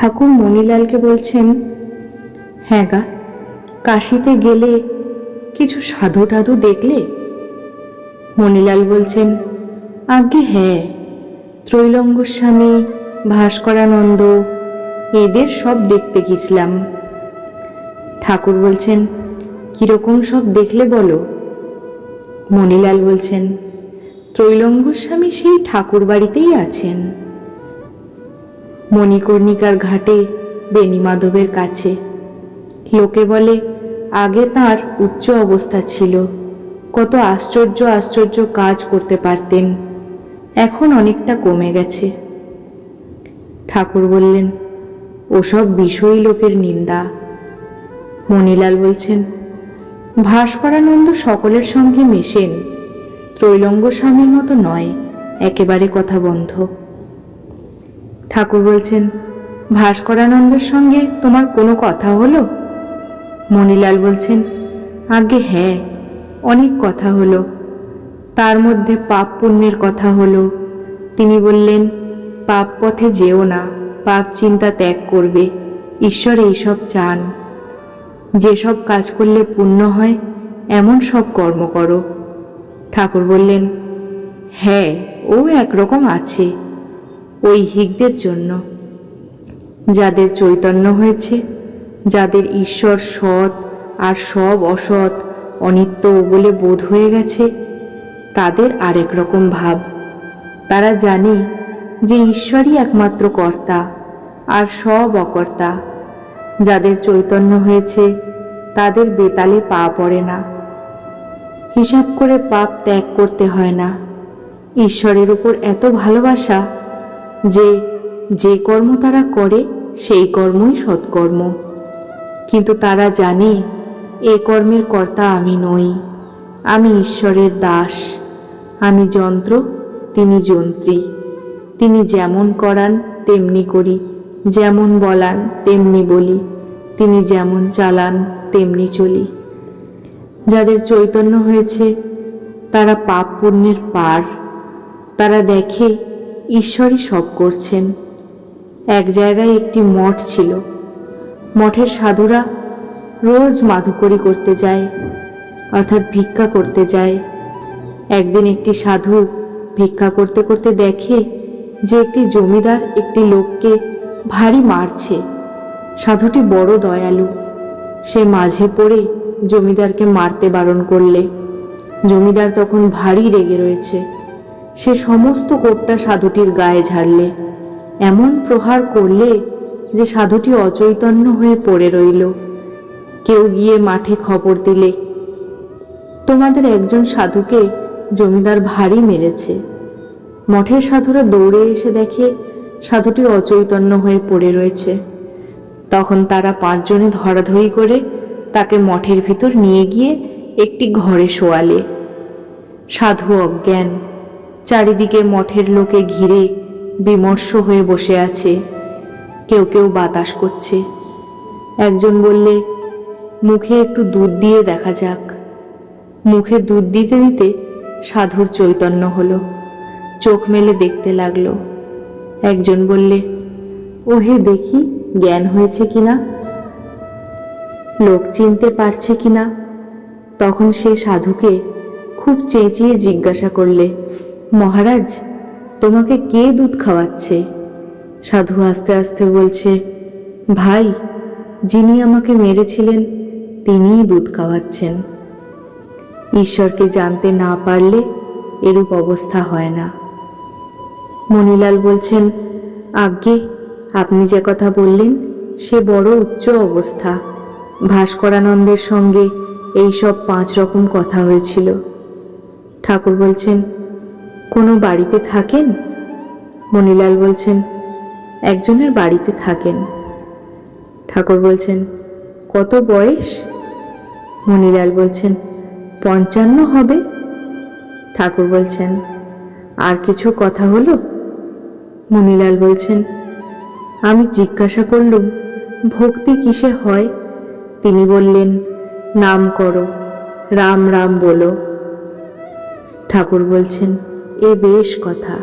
ঠাকুর মণিলালকে বলছেন হ্যাঁ গা, কাশিতে গেলে কিছু সাধু টাধু দেখলে? মণিলাল বলছেন, আজ্ঞে হ্যাঁ ত্রৈলঙ্গ স্বামী ভাস্করানন্দ, এদের সব দেখতে গেছিলাম। ঠাকুর বলছেন, কীরকম সব দেখলে বলো? মণিলাল বলছেন ত্রৈলঙ্গ স্বামী সেই ঠাকুর বাড়িতেই আছেন। মণিকর্ণিকার ঘাটে বেণীমাধবের কাছে। লোকে বলে, আগে তার উচ্চ অবস্থা ছিল। কত আশ্চর্য আশ্চর্য কাজ করতে পারতেন। এখন অনেকটা কমে গেছে। ঠাকুর বললেন, ওসব বিষয়ী লোকের নিন্দা। মণিলাল বলছেন, ভাস্করানন্দ সকলের সঙ্গে মেশেন। ত্রৈলঙ্গ স্বামীর মতো নয়, একেবারে কথা বন্ধ। ঠাকুর বলছেন, ভাস্করানন্দের সঙ্গে তোমার কোনো কথা হলো? মণিলাল বলছেন, আগে হ্যাঁ অনেক কথা হলো। তার মধ্যে পাপ পুণ্যের কথা হলো। তিনি বললেন, পাপ পথে যেও না, পাপ চিন্তা ত্যাগ করবে, ঈশ্বর এইসব চান। যেসব কাজ করলে পুণ্য হয়, এমন সব কর্ম করো। ঠাকুর বললেন হ্যাঁ ও একরকম আছে। ওই হিকদের জন্য। যাদের চৈতন্য হয়েছে, যাদের ঈশ্বর সৎ আর সব অসৎ, অনিত্য বলে বোধ হয়ে গেছে, তাদের আরেক রকম ভাব। তারা জানে যে ঈশ্বরই একমাত্র কর্তা আর সব অকর্তা। যাদের চৈতন্য হয়েছে, তাদের বেতালে পা পড়ে না। হিসাব করে পাপ ত্যাগ করতে হয় না। ঈশ্বরের উপর এত ভালোবাসা যে যে কর্ম তারা করে, সেই কর্মই সৎকর্ম। কিন্তু তারা জানে, এ কর্মের কর্তা আমি নই। আমি ঈশ্বরের দাস। আমি যন্ত্র, তিনি যন্ত্রী। তিনি যেমন করান, তেমনি করি। যেমন বলান, তেমনি বলি। তিনি যেমন চালান, তেমনি চলি। যাদের চৈতন্য হয়েছে, তারা পাপ পুণ্যের পার। তারা দেখে ঈশ্বরই সব করছেন। এক জায়গায় একটি মঠ ছিল। মঠের সাধুরা রোজ মাধুকরি করতে যায়, অর্থাৎ ভিক্ষা করতে যায়। একদিন একটি সাধু ভিক্ষা করতে করতে দেখে যে একটি জমিদার একটি লোককে ভারী মারছে। সাধুটি বড় দয়ালু। সে মাঝে পড়ে জমিদারকে মারতে বারণ করলে। জমিদার তখন ভারী রেগে রয়েছে। সে সমস্ত কোপটা সাধুটির গায়ে ঝাড়লে। এমন প্রহার করলে যে সাধুটি অচৈতন্য হয়ে পড়ে রইল। কেউ গিয়ে মাঠে খবর দিলে, তোমাদের একজন সাধুকে জমিদার ভারী মেরেছে। মঠের সাধুরা দৌড়ে এসে দেখে সাধুটি অচৈতন্য হয়ে পড়ে রয়েছে। তখন তারা পাঁচজনে ধরাধরি করে তাকে মঠের ভিতর নিয়ে গিয়ে একটি ঘরে শোয়ালে। সাধু অজ্ঞান চারিদিকে মঠের লোকে ঘিরে বিমর্ষ হয়ে বসে আছে। কেউ কেউ বাতাস করছে। একজন বললে, মুখে একটু দুধ দিয়ে দেখা যাক। মুখে দুধ দিতে দিতে সাধুর চৈতন্য হলো। চোখ মেলে দেখতে লাগল। একজন বললে ও হে দেখি জ্ঞান হয়েছে কিনা? লোক চিনতে পারছে কিনা? তখন সে সাধুকে খুব চেঁচিয়ে জিজ্ঞাসা করলে মহারাজ, তোমাকে কে দুধ খাওয়াচ্ছে? সাধু আস্তে আস্তে বলছে, ভাই, যিনি আমাকে মেরেছিলেন, তিনিই দুধ খাওয়াচ্ছেন। ঈশ্বরকে জানতে না পারলে এরূপ অবস্থা হয় না। মণিলাল বলছেন, আজ্ঞে, আপনি যে কথা বললেন, সে বড় উচ্চ অবস্থা। ভাস্করানন্দের সঙ্গে এই সব পাঁচ রকম কথা হয়েছিল। ঠাকুর বলছেন কোনো বাড়িতে থাকেন? মণিলাল বলছেন, একজনের বাড়িতে থাকেন। ঠাকুর বলছেন, কত বয়স? মণিলাল বলছেন, পঞ্চান্ন হবে। ঠাকুর বলছেন, আর কিছু কথা হলো? মণিলাল বলছেন, আমি জিজ্ঞাসা করলুম, ভক্তি কিসে হয়? তিনি বললেন, নাম করো, রাম রাম বলো। ঠাকুর বলছেন এ বেশ কথা।